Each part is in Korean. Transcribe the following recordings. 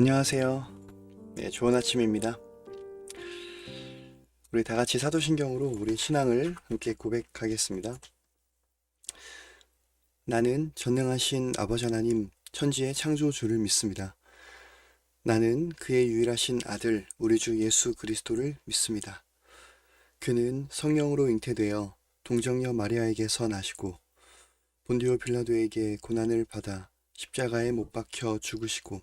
안녕하세요. 네, 좋은 아침입니다. 우리 다 같이 사도신경으로 우리 신앙을 함께 고백하겠습니다. 나는 전능하신 아버지 하나님 천지의 창조주를 믿습니다. 나는 그의 유일하신 아들 우리 주 예수 그리스도를 믿습니다. 그는 성령으로 잉태되어 동정녀 마리아에게서 나시고 본디오 빌라도에게 고난을 받아 십자가에 못 박혀 죽으시고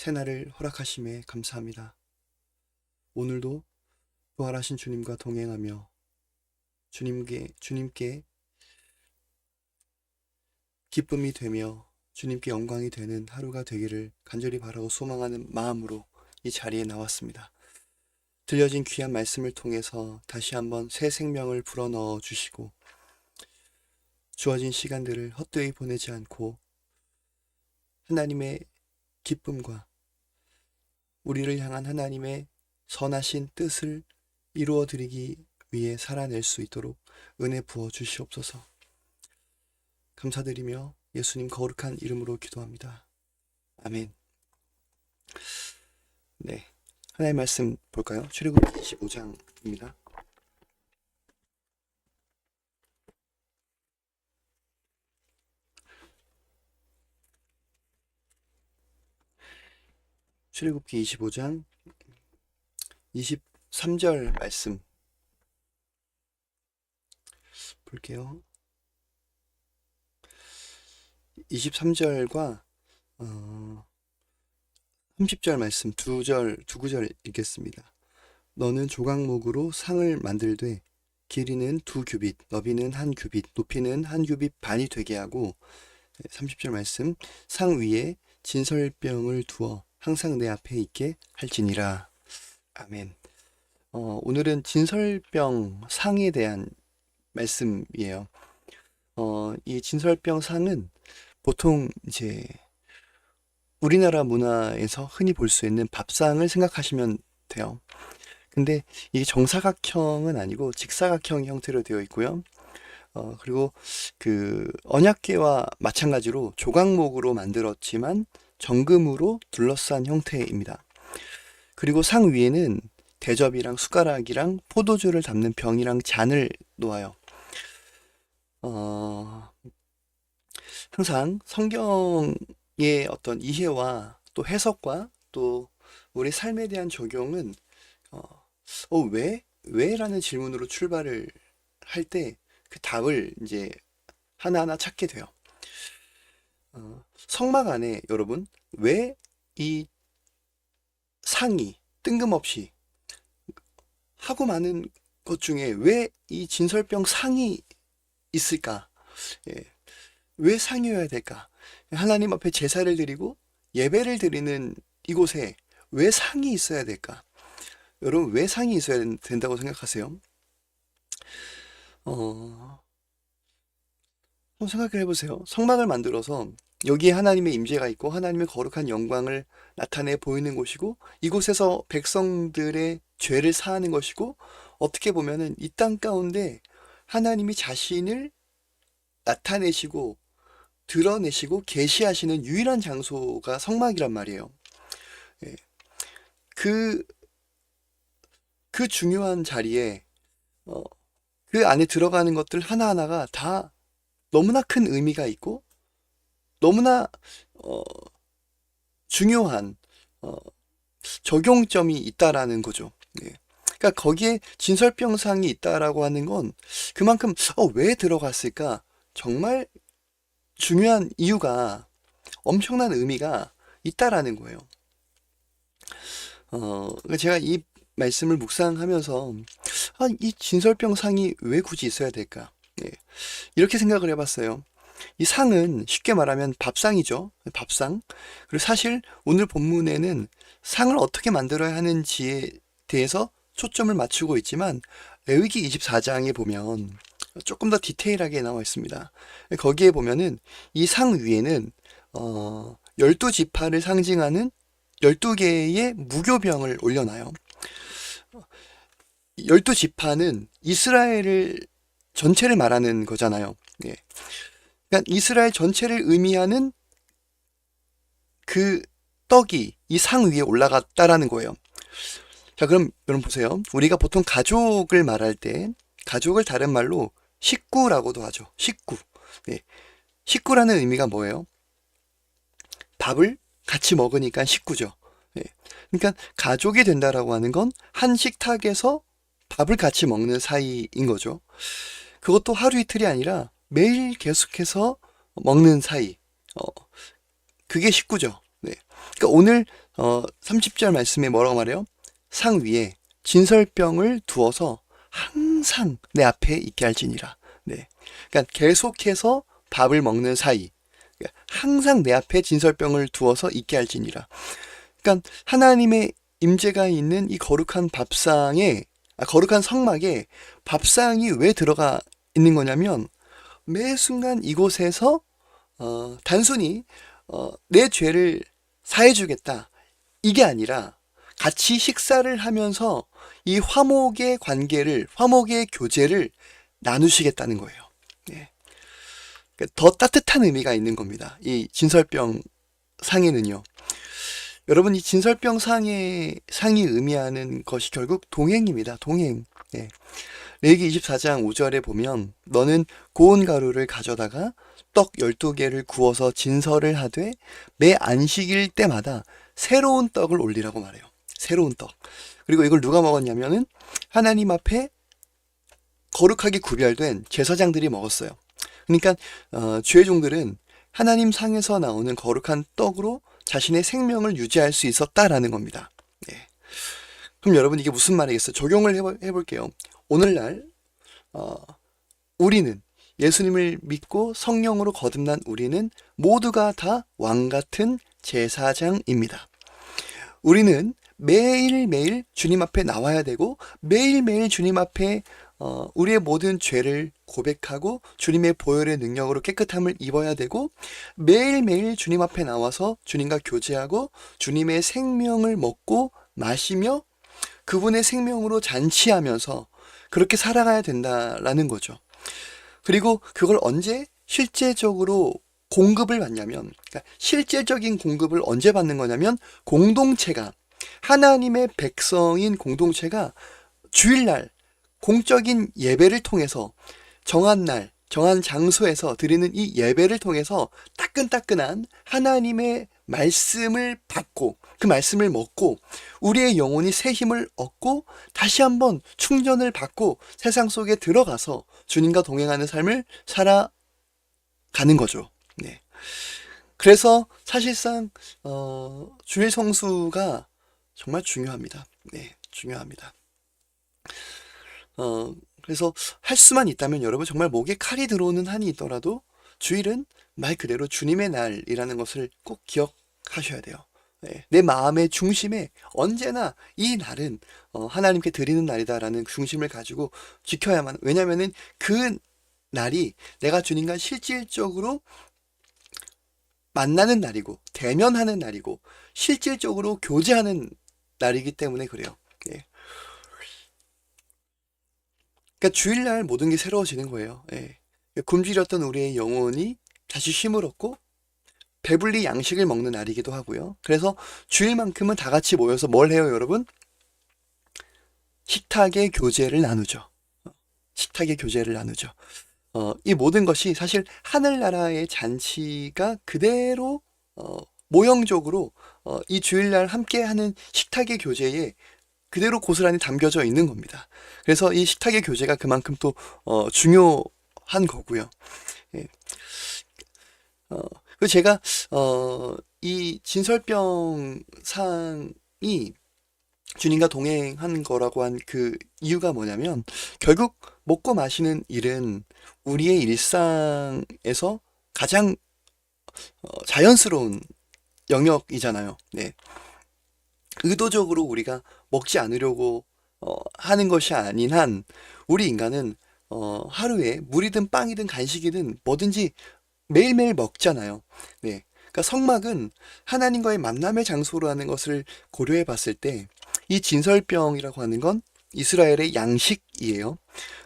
새날을 허락하심에 감사합니다. 오늘도 부활하신 주님과 동행하며 주님께, 주님께 기쁨이 되며 주님께 영광이 되는 하루가 되기를 간절히 바라고 소망하는 마음으로 이 자리에 나왔습니다. 들려진 귀한 말씀을 통해서 다시 한번 새 생명을 불어넣어 주시고 주어진 시간들을 헛되이 보내지 않고 하나님의 기쁨과 우리를 향한 하나님의 선하신 뜻을 이루어 드리기 위해 살아낼 수 있도록 은혜 부어 주시옵소서. 감사드리며 예수님 거룩한 이름으로 기도합니다. 아멘. 네. 하나의 말씀 볼까요? 출애굽기 25장입니다. 출애굽기 25장 23절 말씀 볼게요. 23절과 어, 30절 말씀 두 절, 두 구절 읽겠습니다. 너는 조각목으로 상을 만들되 길이는 두 규빗, 너비는 한 규빗, 높이는 한 규빗 반이 되게 하고 30절 말씀 상 위에 진설병을 두어 항상 내 앞에 있게 할지니라. 아멘. 어, 오늘은 진설병 상에 대한 말씀이에요. 어, 이 진설병 상은 보통 이제 우리나라 문화에서 흔히 볼 수 있는 밥상을 생각하시면 돼요. 근데 이게 정사각형은 아니고 직사각형 형태로 되어 있고요. 어, 그리고 그 언약궤와 마찬가지로 조각목으로 만들었지만 정금으로 둘러싼 형태입니다. 그리고 상 위에는 대접이랑 숟가락이랑 포도주를 담는 병이랑 잔을 놓아요. 어, 항상 성경의 어떤 이해와 또 해석과 또 우리 삶에 대한 적용은 어, 어, 왜? 왜 라는 질문으로 출발을 할 때 그 답을 이제 하나하나 찾게 돼요. 어, 성막 안에 여러분 왜 이 상이 뜬금없이 하고 많은 것 중에 왜 이 진설병 상이 있을까? 예. 왜 상이어야 될까? 하나님 앞에 제사를 드리고 예배를 드리는 이곳에 왜 상이 있어야 될까? 여러분 왜 상이 있어야 된다고 생각하세요? 어, 한번 생각을 해보세요. 성막을 만들어서 여기에 하나님의 임재가 있고 하나님의 거룩한 영광을 나타내 보이는 곳이고 이곳에서 백성들의 죄를 사하는 것이고 어떻게 보면은 이 땅 가운데 하나님이 자신을 나타내시고 드러내시고 계시하시는 유일한 장소가 성막이란 말이에요. 예. 그, 그 중요한 자리에, 어, 그 안에 들어가는 것들 하나하나가 다 너무나 큰 의미가 있고, 너무나, 어, 중요한, 어, 적용점이 있다라는 거죠. 예. 그러니까 거기에 진설병상이 있다라고 하는 건 그만큼, 어, 왜 들어갔을까? 정말 중요한 이유가 엄청난 의미가 있다라는 거예요. 어, 제가 이 말씀을 묵상하면서 아, 이 진설병상이 왜 굳이 있어야 될까? 예, 이렇게 생각을 해봤어요. 이 상은 쉽게 말하면 밥상이죠. 밥상. 그리고 사실 오늘 본문에는 상을 어떻게 만들어야 하는지에 대해서 초점을 맞추고 있지만 레위기 24장에 보면 조금 더 디테일하게 나와 있습니다. 거기에 보면은 이 상 위에는 어 12지파를 상징하는 12개의 무교병을 올려놔요. 12지파는 이스라엘을 전체를 말하는 거잖아요. 예. 그러니까 이스라엘 전체를 의미하는 그 떡이 이 상 위에 올라갔다라는 거예요. 자, 그럼 여러분 보세요. 우리가 보통 가족을 말할 때 가족을 다른 말로 식구라고도 하죠. 식구. 네. 식구라는 의미가 뭐예요? 밥을 같이 먹으니까 식구죠. 네. 그러니까 가족이 된다라고 하는 건 한 식탁에서 밥을 같이 먹는 사이인 거죠. 그것도 하루 이틀이 아니라 매일 계속해서 먹는 사이. 어, 그게 식구죠. 네. 그러니까 오늘 어, 30절 말씀에 뭐라고 말해요? 상 위에 진설병을 두어서 항상 내 앞에 있게 할지니라. 네. 그러니까 계속해서 밥을 먹는 사이. 그러니까 항상 내 앞에 진설병을 두어서 있게 할지니라. 그러니까 하나님의 임재가 있는 이 거룩한 밥상에 아, 거룩한 성막에 밥상이 왜 들어가 있는 거냐면 매 순간 이곳에서 어, 단순히 어, 내 죄를 사해주겠다 이게 아니라 같이 식사를 하면서 이 화목의 관계를 화목의 교제를 나누시겠다는 거예요. 네. 그러니까 더 따뜻한 의미가 있는 겁니다. 이 진설병 상에는요. 여러분 이 진설병 상의 상이 의미하는 것이 결국 동행입니다. 동행. 네. 레기 24장 5절에 보면 너는 고운 가루를 가져다가 떡 12개를 구워서 진설을 하되 매 안식일 때마다 새로운 떡을 올리라고 말해요. 새로운 떡. 그리고 이걸 누가 먹었냐면은 하나님 앞에 거룩하게 구별된 제사장들이 먹었어요. 그러니까 어, 주의 종들은 하나님 상에서 나오는 거룩한 떡으로 자신의 생명을 유지할 수 있었다라는 겁니다. 네. 그럼 여러분 이게 무슨 말이겠어요? 적용을 해볼, 해볼게요. 오늘날 어, 우리는 예수님을 믿고 성령으로 거듭난 우리는 모두가 다 왕 같은 제사장입니다. 우리는 매일매일 주님 앞에 나와야 되고 매일매일 주님 앞에 어, 우리의 모든 죄를 고백하고 주님의 보혈의 능력으로 깨끗함을 입어야 되고 매일매일 주님 앞에 나와서 주님과 교제하고 주님의 생명을 먹고 마시며 그분의 생명으로 잔치하면서 그렇게 살아가야 된다라는 거죠. 그리고 그걸 언제 실제적으로 공급을 받냐면 그러니까 실제적인 공급을 언제 받는 거냐면 공동체가 하나님의 백성인 공동체가 주일날 공적인 예배를 통해서 정한 날, 정한 장소에서 드리는 이 예배를 통해서 따끈따끈한 하나님의 말씀을 받고 그 말씀을 먹고 우리의 영혼이 새 힘을 얻고 다시 한번 충전을 받고 세상 속에 들어가서 주님과 동행하는 삶을 살아가는 거죠. 네. 그래서 사실상 어, 주일 성수가 정말 중요합니다. 네, 중요합니다. 어, 그래서 할 수만 있다면 여러분 정말 목에 칼이 들어오는 한이 있더라도 주일은 말 그대로 주님의 날이라는 것을 꼭 기억 하셔야 돼요. 네, 내 마음의 중심에 언제나 이 날은 어, 하나님께 드리는 날이다라는 중심을 가지고 지켜야만 왜냐면은 그 날이 내가 주님과 실질적으로 만나는 날이고 대면하는 날이고 실질적으로 교제하는 날이기 때문에 그래요. 예. 그러니까 주일날 모든 게 새로워지는 거예요. 예. 굶주렸던 우리의 영혼이 다시 힘을 얻고 배불리 양식을 먹는 날이기도 하고요. 그래서 주일만큼은 다 같이 모여서 뭘 해요, 여러분? 식탁의 교제를 나누죠. 식탁의 교제를 나누죠. 어, 이 모든 것이 사실 하늘나라의 잔치가 그대로 어, 모형적으로 어, 이 주일날 함께하는 식탁의 교제에 그대로 고스란히 담겨져 있는 겁니다. 그래서 이 식탁의 교제가 그만큼 또 어, 중요한 거고요. 예. 어, 그 제가 어, 이 진설병 상이 주님과 동행한 거라고 한 그 이유가 뭐냐면 결국 먹고 마시는 일은 우리의 일상에서 가장 어, 자연스러운 영역이잖아요. 네. 의도적으로 우리가 먹지 않으려고 어, 하는 것이 아닌 한 우리 인간은 어, 하루에 물이든 빵이든 간식이든 뭐든지 매일매일 먹잖아요. 네. 그러니까 성막은 하나님과의 만남의 장소라는 것을 고려해 봤을 때 이 진설병이라고 하는 건 이스라엘의 양식이에요.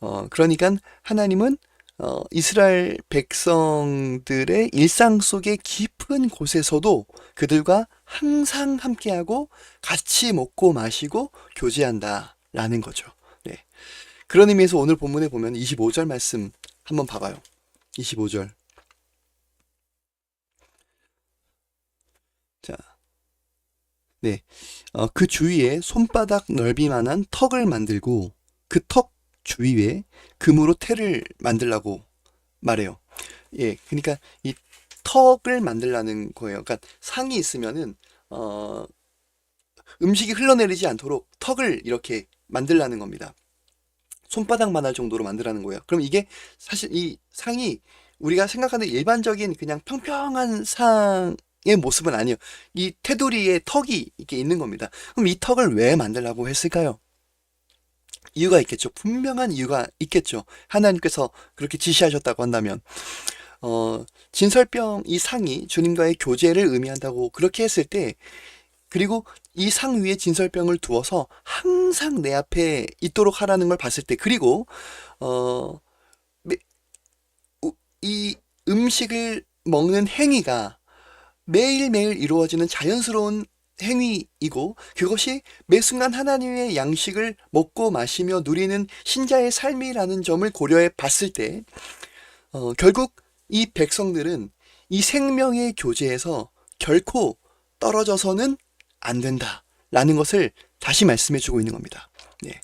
어, 그러니까 하나님은 어, 이스라엘 백성들의 일상 속의 깊은 곳에서도 그들과 항상 함께하고 같이 먹고 마시고 교제한다라는 거죠. 네. 그런 의미에서 오늘 본문에 보면 25절 말씀 한번 봐봐요. 25절. 자, 네. 어, 그 주위에 손바닥 넓이만한 턱을 만들고 그 턱 주위에 금으로 테를 만들라고 말해요. 예, 그러니까 이 턱을 만들라는 거예요. 그러니까 상이 있으면은 어, 음식이 흘러내리지 않도록 턱을 이렇게 만들라는 겁니다. 손바닥만 할 정도로 만들라는 거예요. 그럼 이게 사실 이 상이 우리가 생각하는 일반적인 그냥 평평한 상의 모습은 아니에요. 이 테두리에 턱이 이렇게 있는 겁니다. 그럼 이 턱을 왜 만들라고 했을까요? 이유가 있겠죠. 분명한 이유가 있겠죠. 하나님께서 그렇게 지시하셨다고 한다면. 어, 진설병 이 상이 주님과의 교제를 의미한다고 그렇게 했을 때, 그리고 이 상 위에 진설병을 두어서 항상 내 앞에 있도록 하라는 걸 봤을 때, 그리고, 어, 이 음식을 먹는 행위가 매일매일 이루어지는 자연스러운 행위이고 그것이 매 순간 하나님의 양식을 먹고 마시며 누리는 신자의 삶이라는 점을 고려해 봤을 때 어, 결국 이 백성들은 이 생명의 교제에서 결코 떨어져서는 안 된다라는 것을 다시 말씀해 주고 있는 겁니다. 네.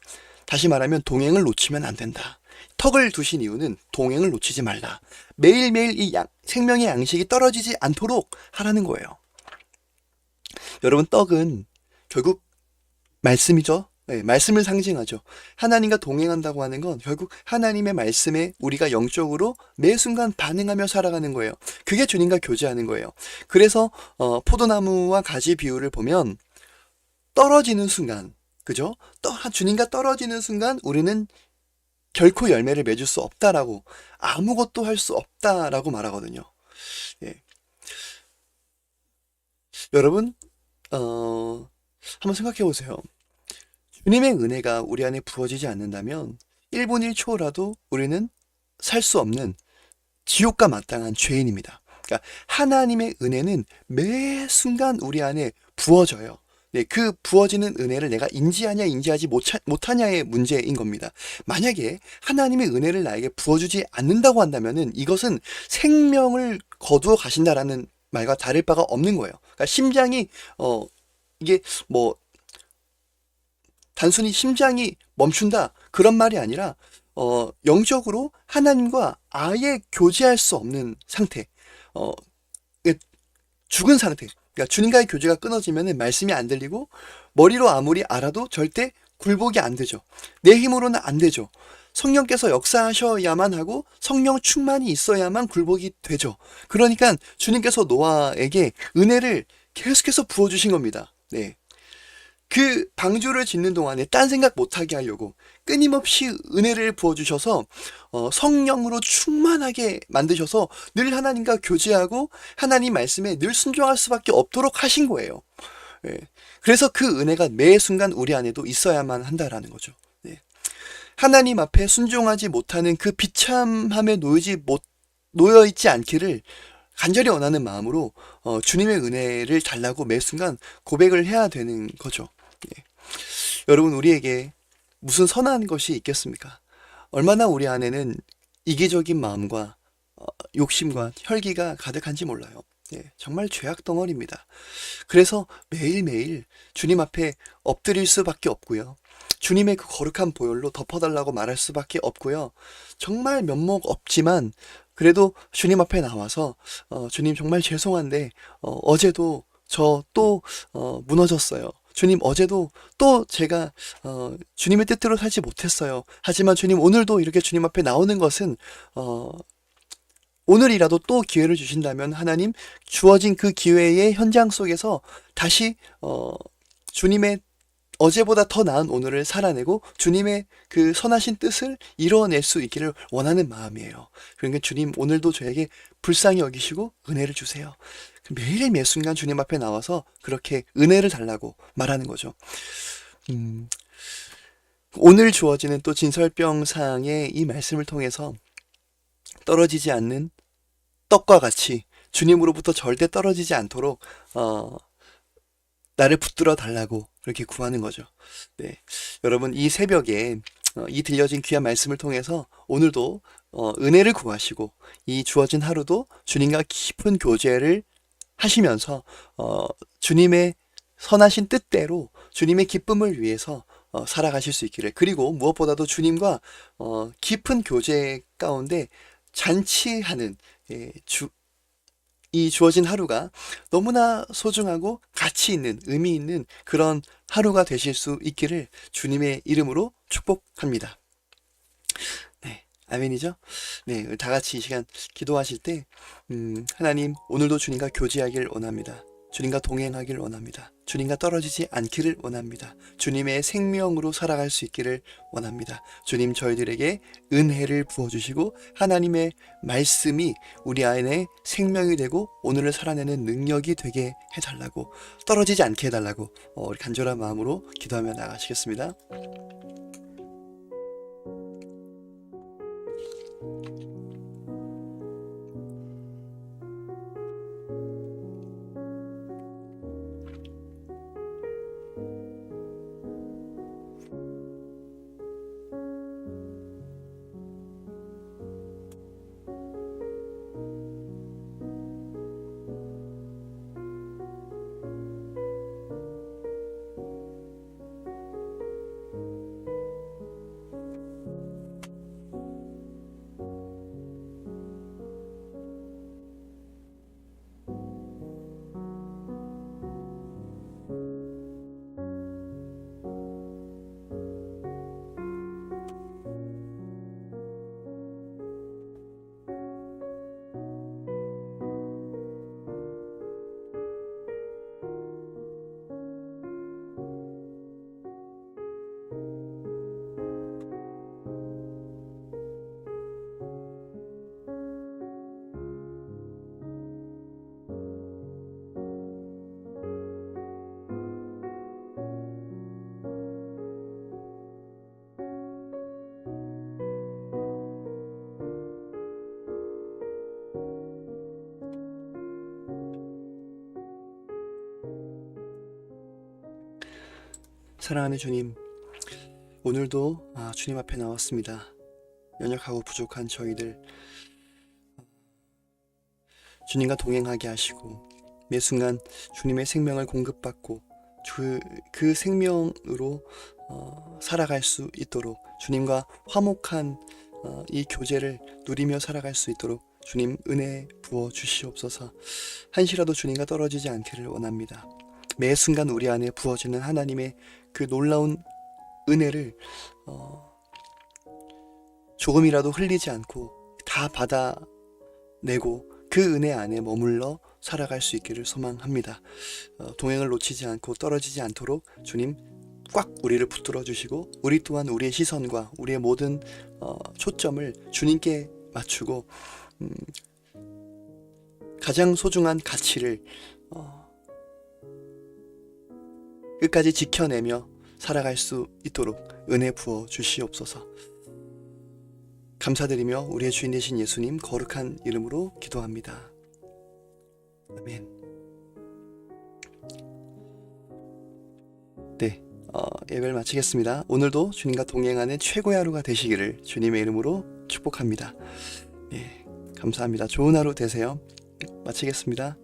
다시 말하면 동행을 놓치면 안 된다. 턱을 두신 이유는 동행을 놓치지 말라. 매일매일 이 양- 생명의 양식이 떨어지지 않도록 하라는 거예요. 여러분, 떡은 결국 말씀이죠. 네, 말씀을 상징하죠. 하나님과 동행한다고 하는 건 결국 하나님의 말씀에 우리가 영적으로 매 순간 반응하며 살아가는 거예요. 그게 주님과 교제하는 거예요. 그래서 어, 포도나무와 가지 비유를 보면 떨어지는 순간, 그죠? 떠, 주님과 떨어지는 순간 우리는 결코 열매를 맺을 수 없다라고 아무것도 할 수 없다라고 말하거든요. 예. 여러분, 어, 한번 생각해 보세요. 주님의 은혜가 우리 안에 부어지지 않는다면 1분 1초라도 우리는 살 수 없는 지옥과 마땅한 죄인입니다. 그러니까 하나님의 은혜는 매 순간 우리 안에 부어져요. 네, 그 부어지는 은혜를 내가 인지하냐, 인지하지 못하, 못하냐의 문제인 겁니다. 만약에 하나님의 은혜를 나에게 부어주지 않는다고 한다면은 이것은 생명을 거두어 가신다라는 말과 다를 바가 없는 거예요. 그러니까 심장이, 어, 이게 뭐, 단순히 심장이 멈춘다. 그런 말이 아니라, 어, 영적으로 하나님과 아예 교제할 수 없는 상태. 어, 이게 죽은 상태. 그러니까 주님과의 교제가 끊어지면 말씀이 안 들리고 머리로 아무리 알아도 절대 굴복이 안 되죠. 내 힘으로는 안 되죠. 성령께서 역사하셔야만 하고 성령 충만이 있어야만 굴복이 되죠. 그러니까 주님께서 노아에게 은혜를 계속해서 부어주신 겁니다. 네. 그 방주를 짓는 동안에 딴 생각 못하게 하려고 끊임없이 은혜를 부어주셔서 어, 성령으로 충만하게 만드셔서 늘 하나님과 교제하고 하나님 말씀에 늘 순종할 수밖에 없도록 하신 거예요. 예. 그래서 그 은혜가 매 순간 우리 안에도 있어야만 한다라는 거죠. 네. 하나님 앞에 순종하지 못하는 그 비참함에 놓이지 못 놓여 있지 않기를 간절히 원하는 마음으로 어, 주님의 은혜를 달라고 매 순간 고백을 해야 되는 거죠. 예. 여러분 우리에게 무슨 선한 것이 있겠습니까? 얼마나 우리 안에는 이기적인 마음과 어, 욕심과 혈기가 가득한지 몰라요. 예, 정말 죄악 덩어리입니다. 그래서 매일매일 주님 앞에 엎드릴 수밖에 없고요. 주님의 그 거룩한 보혈로 덮어달라고 말할 수밖에 없고요. 정말 면목 없지만 그래도 주님 앞에 나와서 어, 주님 정말 죄송한데 어, 어제도 저또 어, 무너졌어요. 주님 어제도 또 제가 어, 주님의 뜻대로 살지 못했어요. 하지만 주님 오늘도 이렇게 주님 앞에 나오는 것은 어, 오늘이라도 또 기회를 주신다면 하나님 주어진 그 기회의 현장 속에서 다시 어, 주님의 어제보다 더 나은 오늘을 살아내고 주님의 그 선하신 뜻을 이루어낼 수 있기를 원하는 마음이에요. 그러니까 주님 오늘도 저에게 불쌍히 여기시고 은혜를 주세요. 매일 매 순간 주님 앞에 나와서 그렇게 은혜를 달라고 말하는 거죠. 음, 오늘 주어지는 또 진설병상의 이 말씀을 통해서 떨어지지 않는 떡과 같이 주님으로부터 절대 떨어지지 않도록 어, 나를 붙들어 달라고 그렇게 구하는 거죠. 네, 여러분 이 새벽에 어, 이 들려진 귀한 말씀을 통해서 오늘도 어, 은혜를 구하시고 이 주어진 하루도 주님과 깊은 교제를 하시면서 어, 주님의 선하신 뜻대로 주님의 기쁨을 위해서 어, 살아가실 수 있기를 그리고 무엇보다도 주님과 어, 깊은 교제 가운데 잔치하는 예, 주, 이 주어진 하루가 너무나 소중하고 가치 있는 의미 있는 그런 하루가 되실 수 있기를 주님의 이름으로 축복합니다. 네, 아멘이죠? 네, 다 같이 이 시간 기도하실 때 음, 하나님 오늘도 주님과 교제하길 원합니다. 주님과 동행하길 원합니다. 주님과 떨어지지 않기를 원합니다. 주님의 생명으로 살아갈 수 있기를 원합니다. 주님 저희들에게 은혜를 부어주시고 하나님의 말씀이 우리 안에 생명이 되고 오늘을 살아내는 능력이 되게 해달라고 떨어지지 않게 해달라고 어, 간절한 마음으로 기도하며 나가시겠습니다. 사랑하는 주님, 오늘도 아, 주님 앞에 나왔습니다. 연약하고 부족한 저희들 주님과 동행하게 하시고 매 순간 주님의 생명을 공급받고 그, 그 생명으로 어, 살아갈 수 있도록 주님과 화목한 어, 이 교제를 누리며 살아갈 수 있도록 주님 은혜 부어 주시옵소서 한시라도 주님과 떨어지지 않기를 원합니다. 매 순간 우리 안에 부어지는 하나님의 그 놀라운 은혜를 어, 조금이라도 흘리지 않고 다 받아내고 그 은혜 안에 머물러 살아갈 수 있기를 소망합니다. 어, 동행을 놓치지 않고 떨어지지 않도록 주님 꽉 우리를 붙들어 주시고 우리 또한 우리의 시선과 우리의 모든 어, 초점을 주님께 맞추고 음, 가장 소중한 가치를 어, 끝까지 지켜내며 살아갈 수 있도록 은혜 부어 주시옵소서. 감사드리며 우리의 주인 되신 예수님 거룩한 이름으로 기도합니다. 아멘. 네, 어, 예배를 마치겠습니다. 오늘도 주님과 동행하는 최고의 하루가 되시기를 주님의 이름으로 축복합니다. 예, 감사합니다. 좋은 하루 되세요. 마치겠습니다.